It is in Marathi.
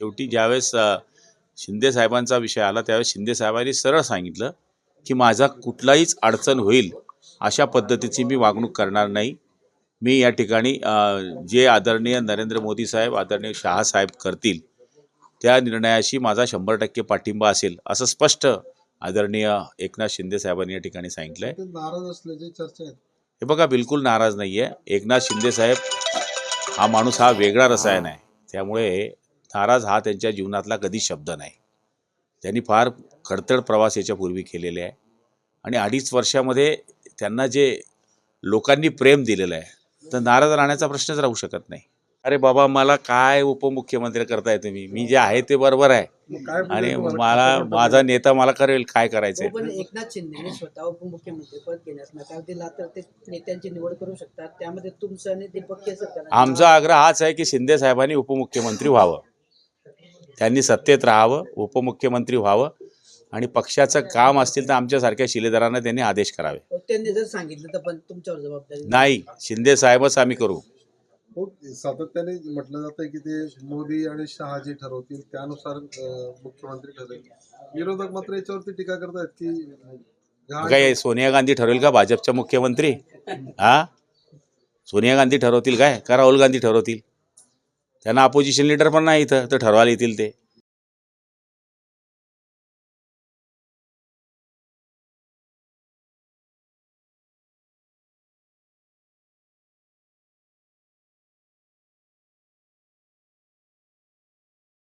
शेवटी ज्यावेळेस शिंदे साहेबांचा विषय आला त्यावेळेस शिंदे साहेबांनी सरळ सांगितलं की माझा कुठलाहीच अडचण होईल अशा पद्धतीची मी वागणूक करणार नाही. मी या ठिकाणी जे आदरणीय नरेंद्र मोदी साहेब आदरणीय शहा साहेब करतील त्या निर्णयाशी माझा शंभर टक्के पाठिंबा असेल असं स्पष्ट आदरणीय एकनाथ शिंदे साहेबांनी या ठिकाणी सांगितलं आहे ते नाराज असल्याची चर्चा आहे हे बघा बिलकुल नाराज नाही आहे एकनाथ शिंदे साहेब हा माणूस हा वेगळा रसायन आहे. त्यामुळे नाराज हा त्यांच्या जीवनातला कधी शब्द नाही. त्यांनी फार खडतड प्रवास याच्यापूर्वी केलेले आहे. आणि अडीच वर्षामध्ये त्यांना जे लोकांनी प्रेम दिलेलं आहे तर नाराज राहण्याचा प्रश्नच राहू शकत नाही. अरे बाबा मला काय उपमुख्यमंत्री करताय तुम्ही? मी जे आहे ते बरोबर आहे. आणि मला? माझा नेता मला करेल काय करायचंय? हो, पण एकनाथ शिंदेने स्वतः उपमुख्यमंत्री पद घेण्यास नकार दिला तर ते नेत्यांची निवड करू शकतात. त्यामध्ये तुमचं आणि दीपक केसरकर आमचा आग्रह हाच आहे की शिंदे साहेबांनी उपमुख्यमंत्री व्हावं. त्यांनी सत्तेत राहावं उपमुख्यमंत्री व्हावं आणि पक्षाचं काम असतील तर आमच्यासारख्या शिलेदारांना त्यांनी आदेश करावे. त्यांनी जर सांगितलं तर पण तुमच्यावर जबाबदारी नाही. शिंदे साहेबच आम्ही करू. सातत्याने म्हटलं जातं की ते मोदी आणि शहा जे ठरवतील त्यानुसार मुख्यमंत्री ठरेल. विरोधक मात्र याच्यावरती टीका करतायत की काय सोनिया गांधी ठरवेल का भाजपच्या मुख्यमंत्री? हा? सोनिया गांधी ठरवतील काय? का राहुल गांधी ठरवतील? त्यांना अपोजिशन लीडर पण नाही इथं तर ठरवायला येतील ते.